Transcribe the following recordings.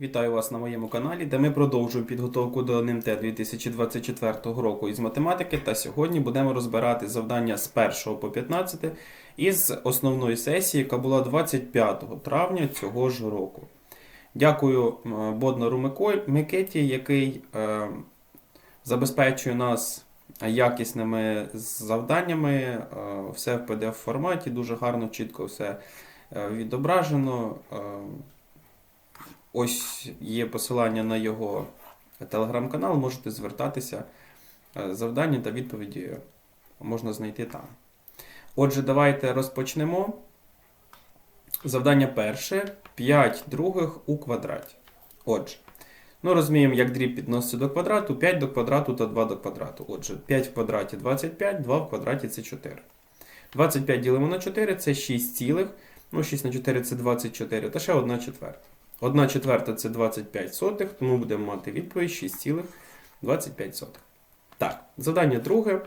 Вітаю вас на моєму каналі, де ми продовжуємо підготовку до НМТ 2024 року із математики. Та сьогодні будемо розбирати завдання з 1 по 15 із основної сесії, яка була 25 травня цього ж року. Дякую Боднару Микеті, який е, забезпечує нас якісними завданнями, е, все в pdf форматі, дуже гарно, чітко все е, відображено. Е, Ось є посилання на його телеграм-канал, можете звертатися. Е, Завдання та відповіді можна знайти там. Отже, давайте розпочнемо. Завдання перше 5 других у квадраті. Отже, ну розуміємо, як дріб підноситься до квадрату, 5 до квадрату та 2 до квадрату. Отже, 5 в квадраті 25, 2 в квадраті це 4. 25 ділимо на 4 це 6 цілих. Ну, 6 на 4 це 24, та ще 1 четверта. 1 четверта це 25 сотих, тому будемо мати відповідь 6,25 сотих. Так, завдання друге.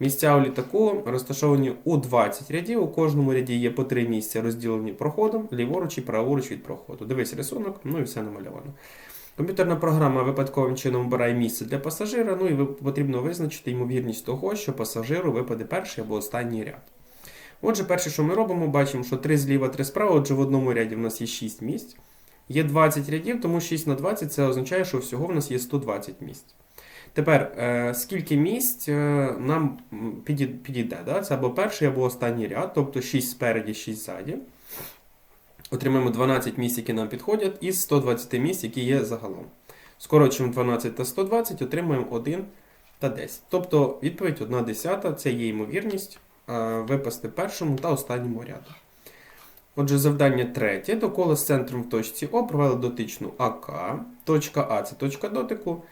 Місця у літаку розташовані у 20 рядів. У кожному ряді є по 3 місця, розділені проходом, ліворуч і праворуч від проходу. Дивись рисунок, ну і все намальовано. Комп'ютерна програма випадковим чином обирає місце для пасажира, ну і потрібно визначити ймовірність того, що пасажиру випаде перший або останній ряд. Отже, перше, що ми робимо, бачимо, що 3 зліва, 3 справа, отже, в одному ряді в нас є 6 місць. Є 20 рядів, тому 6 на 20 це означає, що всього в нас є 120 місць. Тепер, е, скільки місць е, нам підійде? Да? Це або перший, або останній ряд, тобто 6 спереді, 6 ззаді. Отримаємо 12 місць, які нам підходять, із 120 місць, які є загалом. Скорочуємо 12 та 120, отримаємо 1 та 10. Тобто відповідь 1 десята це є ймовірність е, випасти першому та останньому ряду. Отже, завдання третє. До кола з центром в точці О провели дотичну АК. Точка А це точка дотику.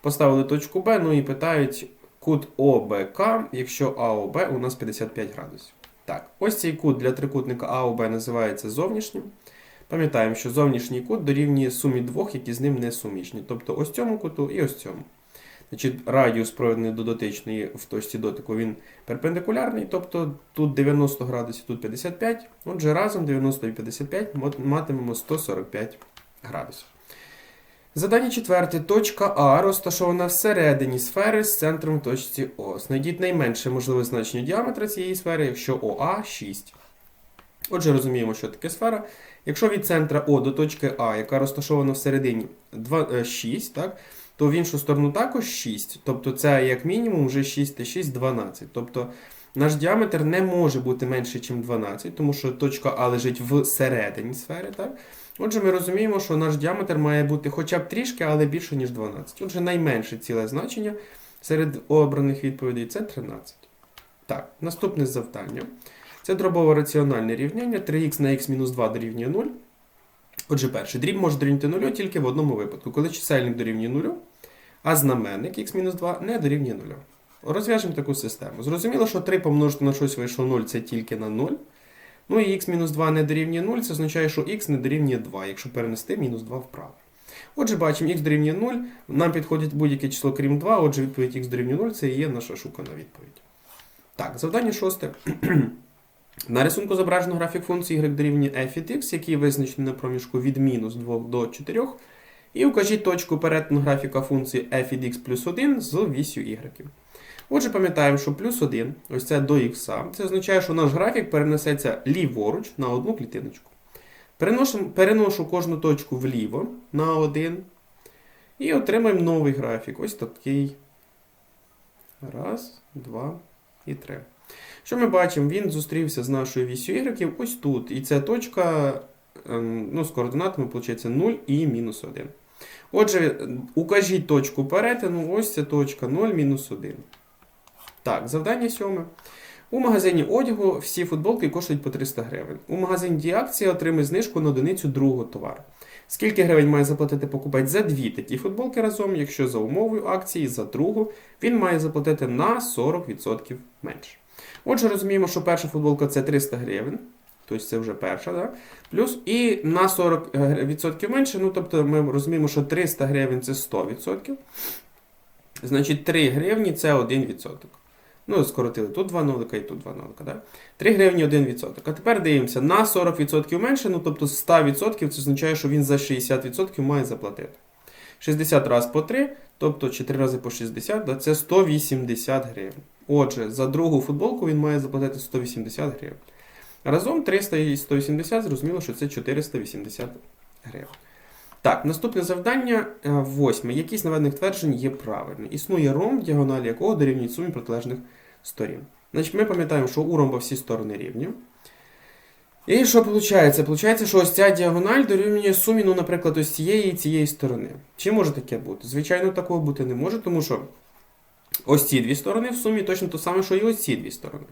Поставили точку Б, ну і питають кут ОБК, якщо АОБ у нас 55 градусів. Так, ось цей кут для трикутника АОБ називається зовнішнім. Пам'ятаємо, що зовнішній кут дорівнює сумі двох, які з ним не суміжні. Тобто ось цьому куту і ось цьому. Значить, радіус проведений до дотичної в точці дотику він перпендикулярний, тобто тут 90 градусів, тут 55. Отже, разом 90 і 55 мо- матимемо 145 градусів. Задання четверте. Точка А розташована всередині сфери з центром точці О. Знайдіть найменше можливе значення діаметра цієї сфери, якщо ОА 6. Отже, розуміємо, що таке сфера. Якщо від центра О до точки А, яка розташована всередині 2, е, 6, так, то в іншу сторону також 6. Тобто це як мінімум вже 6 та 6 12. Тобто наш діаметр не може бути менше, ніж 12, тому що точка А лежить всередині сфери. Так? Отже, ми розуміємо, що наш діаметр має бути хоча б трішки, але більше, ніж 12. Отже, найменше ціле значення серед обраних відповідей це 13. Так, наступне завдання. Це дробово раціональне рівняння 3х на х мінус 2 дорівнює 0. Отже, перше, дріб може дорівнювати 0 тільки в одному випадку, коли чисельник дорівнює 0, а знаменник х-2 не дорівнює 0. Розв'яжемо таку систему. Зрозуміло, що 3 помножити на щось вийшло 0 це тільки на 0. Ну і х-2 не дорівнює 0, це означає, що х не дорівнює 2, якщо перенести мінус 2 вправо. Отже, бачимо, х дорівнює 0, нам підходить будь-яке число, крім 2, отже, відповідь х дорівнює 0, це і є наша шукана відповідь. Так, завдання шосте. На рисунку зображено графік функції y дорівнює f від x, який визначений на проміжку від мінус 2 до 4. І укажіть точку перетину графіка функції f від x плюс 1 з вісю y. Отже, пам'ятаємо, що плюс 1, ось це до х, це означає, що наш графік перенесеться ліворуч на одну клітиночку. Переношу, переношу кожну точку вліво на 1. І отримаємо новий графік. Ось такий. Раз, два і три. Що ми бачимо? Він зустрівся з нашою вісю y ось тут. І ця точка ем, ну, з координатами виходить 0 і мінус 1. Отже, укажіть точку перетину, ось ця точка 0, мінус 1. Так, завдання сьоме. У магазині одягу всі футболки коштують по 300 гривень. У магазині діакція отримує знижку на одиницю другого товару. Скільки гривень має заплатити покупець за дві такі футболки разом, якщо за умовою акції за другу він має заплатити на 40% менше. Отже, розуміємо, що перша футболка це 300 гривень. Тобто це вже перша, да? плюс і на 40% менше, ну тобто ми розуміємо, що 300 гривень це 100%. Значить, 3 гривні це 1%. Ну, скоротили тут 2 нолика і тут 2 нолика. Да? 3 гривні 1%. А тепер дивимося на 40% менше, ну тобто 100% це означає, що він за 60% має заплатити. 60 разів по 3, тобто 4 рази по 60, да, це 180 гривень. Отже, за другу футболку він має заплатити 180 гривень. Разом 300 і 180, зрозуміло, що це 480 гривень. Так, наступне завдання е, восьме. Якісь наведених тверджень є правильні. Існує ромб, діагоналі якого дорівнюють сумі протилежних сторін. Значить, ми пам'ятаємо, що у ромба всі сторони рівні. І що виходить? Получається, що ось ця діагональ дорівнює сумі, ну, наприклад, ось цієї і цієї сторони. Чи може таке бути? Звичайно, такого бути не може, тому що ось ці дві сторони в сумі точно те саме, що і ось ці дві сторони.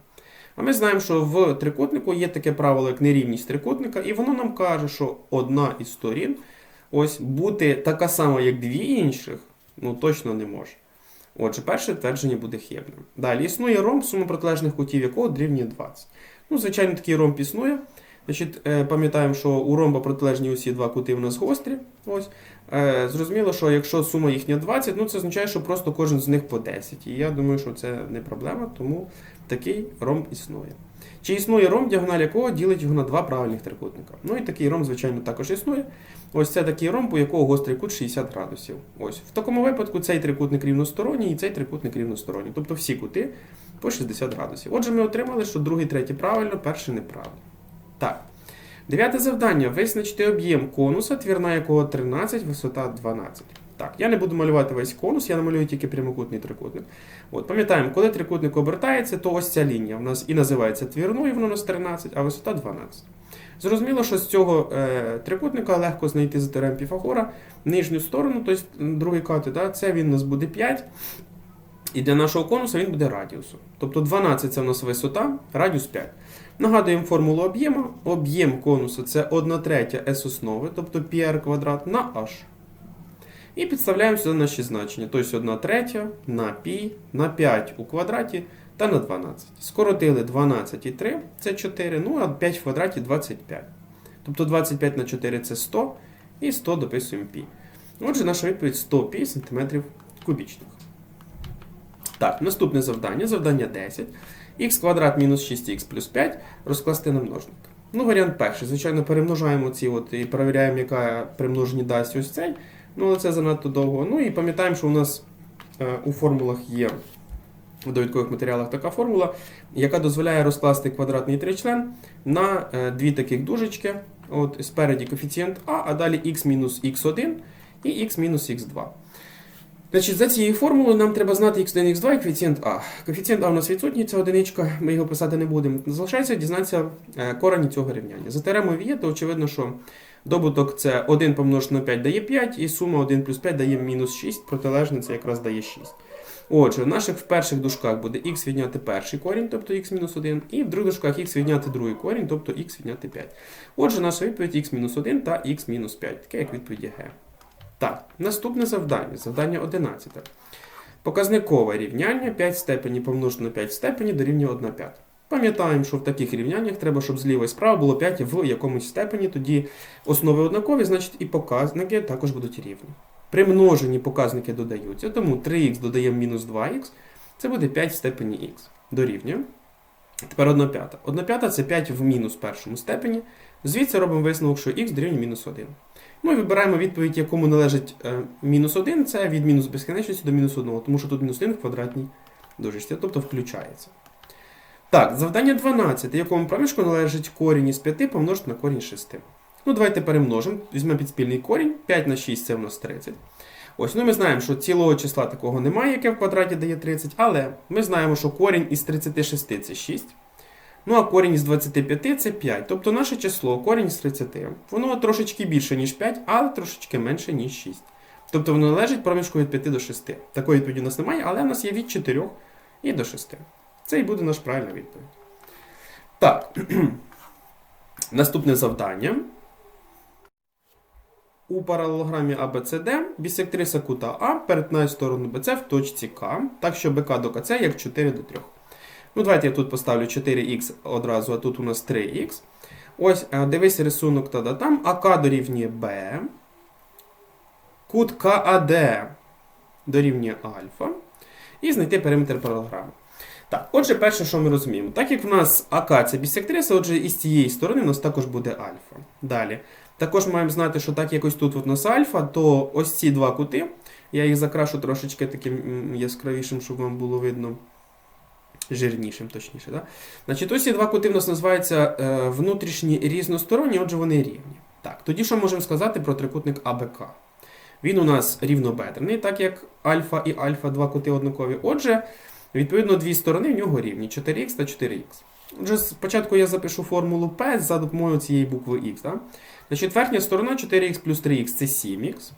А ми знаємо, що в трикутнику є таке правило, як нерівність трикутника, і воно нам каже, що одна із сторін ось бути така сама, як дві інших, ну точно не може. Отже, перше твердження буде хибним. Далі існує ромб, сума протилежних кутів якого дорівнює 20. Ну, звичайно, такий ромб існує. Значить, е, пам'ятаємо, що у ромба протилежні усі два кути в нас гострі. Ось. Е, зрозуміло, що якщо сума їхня 20, ну це означає, що просто кожен з них по 10. І я думаю, що це не проблема, тому такий ромб існує. Чи існує ромб, діагональ якого ділить його на два правильних трикутника? Ну і такий ромб, звичайно, також існує. Ось це такий ромб, у якого гострий кут 60 градусів. Ось. В такому випадку цей трикутник рівносторонній і цей трикутник рівносторонній. Тобто всі кути по 60 градусів. Отже, ми отримали, що другий, третій правильно, перший неправильно. Так. Дев'яте завдання. Визначити об'єм конуса, твірна якого 13, висота 12. Так, я не буду малювати весь конус, я намалюю тільки прямокутний трикутник. От, пам'ятаємо, коли трикутник обертається, то ось ця лінія в нас і називається твірною, воно у нас 13, а висота 12. Зрозуміло, що з цього е, трикутника легко знайти за теорем Піфагора нижню сторону, тобто другий кати, да, це він у нас буде 5. І для нашого конуса він буде радіусом. Тобто 12 це в нас висота, радіус 5. Нагадуємо формулу об'єму. Об'єм конуса це 1 третя s основи, тобто πr квадрат на h. І підставляємо сюди наші значення. Тобто 1 третя на π на 5 у квадраті та на 12. Скоротили 12 і 3 це 4, ну а 5 в квадраті 25. Тобто 25 на 4 це 100, і 100 дописуємо π. Отже, наша відповідь 100 π см кубічних. Так, наступне завдання, завдання 10. х квадрат мінус 6х плюс 5 розкласти на множник. Ну, варіант перший. Звичайно, перемножаємо ці от і перевіряємо, яка при множенні дасть ось цей. Ну, але це занадто довго. Ну і пам'ятаємо, що у нас е, у формулах є в довідкових матеріалах така формула, яка дозволяє розкласти квадратний тричлен на е, дві таких дужечки. От спереді коефіцієнт А, а далі х мінус х1 і х мінус х2. Значить, За цією формулою нам треба знати x1, x2 і коефіцієнт А. Коефіцієнт А у нас відсутній, це одиничка, ми його писати не будемо. Залишається дізнатися е, корені цього рівняння. За теоремою Віє, то очевидно, що добуток це 1 помножити на 5 дає 5, і сума 1 плюс 5 дає мінус 6, протилежне це якраз дає 6. Отже, в наших в перших дужках буде х відняти перший корінь, тобто х-1, і в других дужках х відняти другий корінь, тобто х відняти 5. Отже, наша відповідь х-1 та х-5, таке як відповідь Г. Так, наступне завдання, завдання 11. Показникове рівняння 5 степені помножити на 5 степені дорівнює 1 п'ята. Пам'ятаємо, що в таких рівняннях треба, щоб зліва і справа було 5 в якомусь степені, тоді основи однакові, значить і показники також будуть рівні. При множенні показники додаються, тому 3х додаємо мінус 2х, це буде 5 в степені х. Дорівнює. Тепер 1 п'ята. 1 п'ята це 5 в мінус першому степені. Звідси робимо висновок, що х дорівнює мінус 1. Ну і вибираємо відповідь, якому належить е, мінус 1, це від мінус безкінечності до мінус 1, тому що тут мінус 1 в квадратній дужечці, тобто включається. Так, завдання 12, якому проміжку належить корінь із 5 помножити на корінь 6. Ну, давайте перемножимо, візьмемо підспільний корінь, 5 на 6 це в нас 30. Ось, ну ми знаємо, що цілого числа такого немає, яке в квадраті дає 30, але ми знаємо, що корінь із 36 це 6. Ну, а корінь із 25 це 5. Тобто наше число, корінь із 30, воно трошечки більше, ніж 5, але трошечки менше, ніж 6. Тобто воно належить проміжку від 5 до 6. Такої відповіді у нас немає, але в нас є від 4 і до 6. Це і буде наш правильна відповідь. Так. Наступне завдання. У паралелограмі ABCD бісектриса кута А перетинає сторону BC в точці К, так що БК до КЦ як 4 до 3. Ну, давайте я тут поставлю 4х одразу, а тут у нас 3х. Ось, е, дивись рисунок та там. АК дорівнює Б. Кут КАД дорівнює альфа. І знайти периметр паралограми. Так, отже, перше, що ми розуміємо, так як в нас АК це бісектриса, отже, і з цієї сторони у нас також буде альфа. Далі. Також маємо знати, що так як ось тут у нас альфа, то ось ці два кути, я їх закрашу трошечки таким яскравішим, щоб вам було видно. Жирнішим, точніше. Да? Значить, ось ці два кути в нас називаються е, внутрішні різносторонні, отже, вони рівні. Так, тоді що можемо сказати про трикутник АБК? Він у нас рівнобедрений, так як альфа і альфа два кути однакові. Отже, відповідно, дві сторони в нього рівні 4х та 4х. Отже, спочатку я запишу формулу P за допомогою цієї букви Х. Да? Значить, верхня сторона 4х плюс 3х це 7х.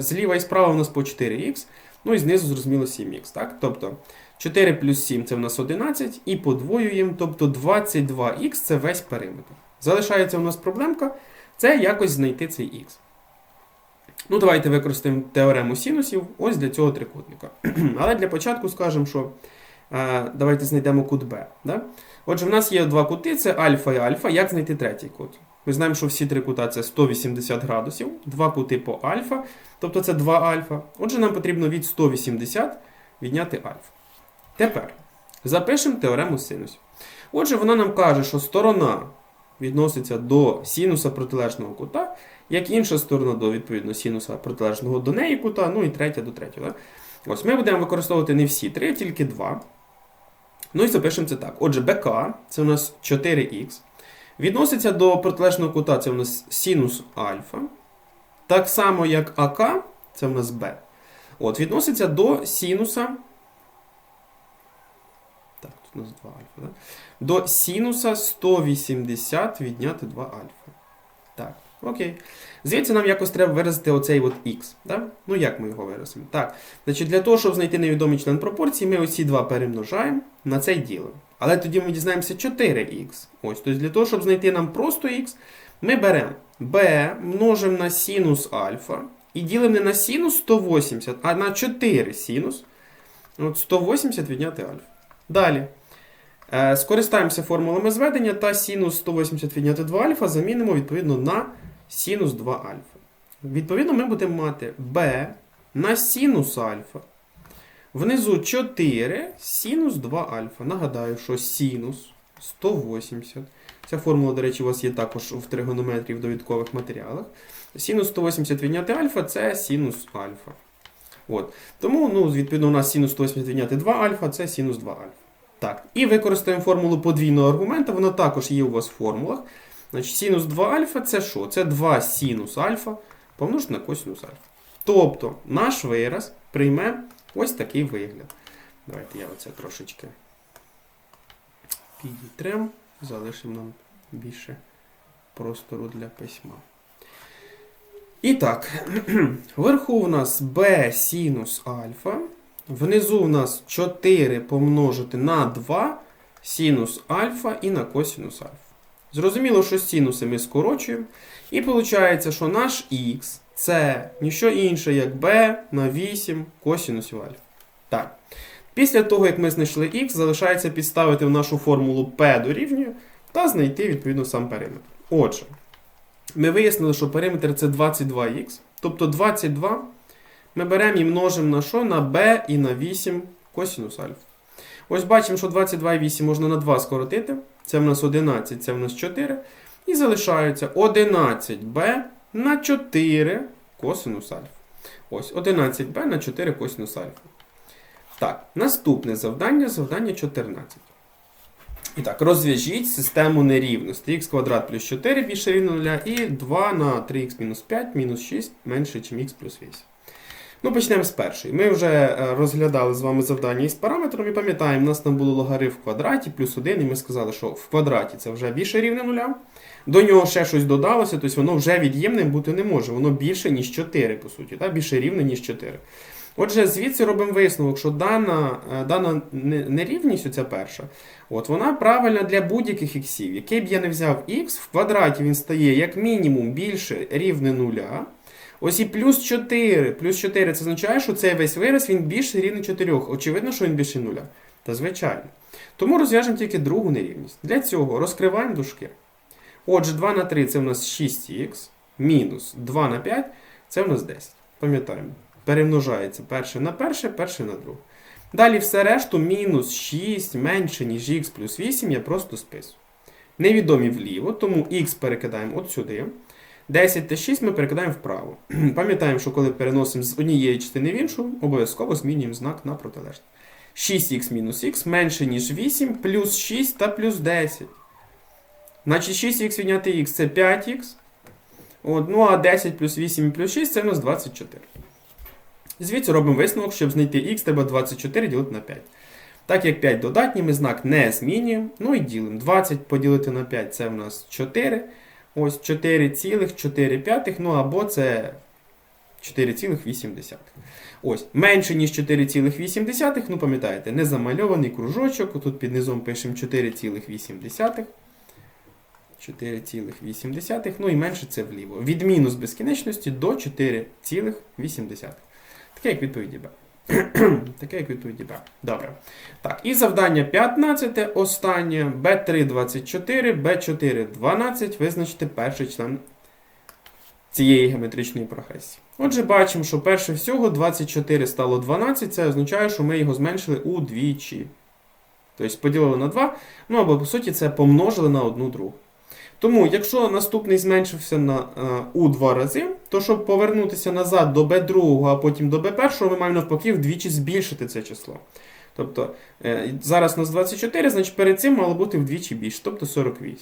Зліва і справа у нас по 4х. Ну і знизу, зрозуміло, 7х. Так? Тобто 4 плюс 7 це в нас 11, і подвоюємо, тобто 22х це весь периметр. Залишається у нас проблемка це якось знайти цей х. Ну, давайте використаємо теорему синусів ось для цього трикутника. Але для початку скажемо, що е, давайте знайдемо кут Б. Да? Отже, в нас є два кути, це альфа і альфа. Як знайти третій кут? Ми знаємо, що всі три кута це 180 градусів, два кути по альфа, тобто це 2 альфа. Отже, нам потрібно від 180 відняти альфа. Тепер запишемо теорему синусів. Отже, вона нам каже, що сторона відноситься до синуса протилежного кута, як інша сторона до відповідно синуса протилежного до неї кута, ну і третя до третього. Да? Ось ми будемо використовувати не всі три, тільки два. Ну і запишемо це так. Отже, БК це у нас 4х. Відноситься до протилежного кута, це у нас синус альфа. Так само, як АК, це у нас Б. От, відноситься до синуса. У нас 2 альфа. Да? До синуса 180 відняти 2 альфа. Так, окей. Звідси нам якось треба виразити оцей от х. Да? Ну як ми його виразимо? Так, значить, для того, щоб знайти невідомий член пропорції, ми оці два перемножаємо на цей ділимо. Але тоді ми дізнаємося 4х. Ось, тобто для того, щоб знайти нам просто х, ми беремо b, множимо на синус альфа і ділимо не на синус 180, а на 4 синус. От 180 відняти альфа. Далі. Е, Скористаємося формулами зведення та синус 180 відняти 2 альфа замінимо відповідно на синус 2 альфа. Відповідно, ми будемо мати b на синус альфа. Внизу 4 синус 2 альфа. Нагадаю, що синус 180. Ця формула, до речі, у вас є також в тригонометрії в довідкових матеріалах. Синус 180 відняти альфа це синус альфа. От. Тому, ну, відповідно, у нас синус 180 відняти 2 альфа це синус 2 альфа. Так. І використаємо формулу подвійного аргумента, вона також є у вас в формулах. Значить, синус 2 альфа це що? Це 2 синус альфа помножити на косинус альфа. Тобто наш вираз прийме ось такий вигляд. Давайте я оце трошечки підітрем, залишимо нам більше простору для письма. І так, вверху у нас b синус альфа. Внизу у нас 4 помножити на 2 синус альфа і на косинус альфа. Зрозуміло, що синуси ми скорочуємо. І виходить, що наш х це ніщо інше, як b на 8 косинусів альфа. Так. Після того, як ми знайшли х, залишається підставити в нашу формулу p дорівнює та знайти відповідно сам периметр. Отже, ми вияснили, що периметр це 22х. Тобто 22 ми беремо і множимо на що? На b і на 8 косинус альфа. Ось бачимо, що 22 і 8 можна на 2 скоротити. Це в нас 11, це в нас 4. І залишається 11b на 4 косинус альфа. Ось 11b на 4 косинус альфа. Так, наступне завдання, завдання 14. І так, розв'яжіть систему нерівності. х квадрат плюс 4 більше рівно 0 і 2 на 3х мінус 5 мінус 6 менше, ніж х плюс 8. Ну, почнемо з першої. Ми вже е, розглядали з вами завдання із параметром і пам'ятаємо, у нас там було логарифм в квадраті плюс 1, і ми сказали, що в квадраті це вже більше рівне нуля. До нього ще щось додалося, тобто воно вже від'ємним бути не може. Воно більше, ніж 4, по суті, так? більше рівне, ніж 4. Отже, звідси робимо висновок, що дана е, дана нерівність, оця перша, от вона правильна для будь-яких іксів. Який б я не взяв х, в квадраті він стає як мінімум більше рівне нуля. Ось і плюс 4. Плюс 4 це означає, що цей весь вираз він більше рівне 4. Очевидно, що він більше нуля. Та звичайно. Тому розв'яжемо тільки другу нерівність. Для цього розкриваємо дужки. Отже, 2 на 3 це в нас 6х, мінус 2 на 5 це в нас 10. Пам'ятаємо, перемножається перше на перше, перше на друге. Далі все решту мінус 6 менше, ніж х плюс 8, я просто списую. Невідомі вліво, тому х перекидаємо от сюди. 10 та 6 ми перекидаємо вправо. Пам'ятаємо, що коли переносимо з однієї частини в іншу, обов'язково змінюємо знак на протилежний. 6х мінус х менше, ніж 8, плюс 6 та плюс 10. Значить 6х відняти х це 5х. От, ну а 10 плюс 8 плюс 6 це у нас 24. Звідси робимо висновок, щоб знайти х, треба 24 ділити на 5. Так як 5 додатні, ми знак не змінюємо. Ну і ділимо. 20 поділити на 5 це в нас 4. Ось 4,4, ну або це 4,8. Ось, менше, ніж 4,8, ну пам'ятаєте, незамальований кружочок. Тут під низом пишемо 4,8. 4,8, ну і менше це вліво. Від мінус безкінечності до 4,8. Таке як відповіді Б. Таке як відповіді Б. Добре. Так, і завдання 15, останнє. Б3 24, Б4 12. Визначити перший член цієї геометричної прогресії. Отже, бачимо, що перше всього 24 стало 12, це означає, що ми його зменшили удвічі. Тобто поділили на 2, ну або по суті це помножили на одну другу. Тому, якщо наступний зменшився на е, у два рази, то щоб повернутися назад до b2, а потім до b1, ми маємо навпаки вдвічі збільшити це число. Тобто е, зараз у нас 24, значить перед цим мало бути вдвічі більше, тобто 48.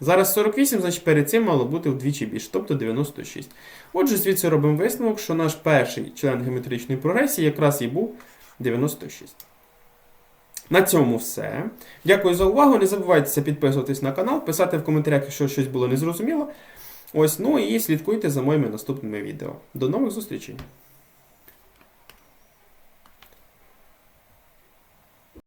Зараз 48, значить перед цим мало бути вдвічі більше, тобто 96. Отже, звідси робимо висновок, що наш перший член геометричної прогресії якраз і був 96. На цьому все. Дякую за увагу. Не забувайте підписуватись на канал, писати в коментарях, якщо щось було незрозуміло. Ось, ну і слідкуйте за моїми наступними відео. До нових зустрічей!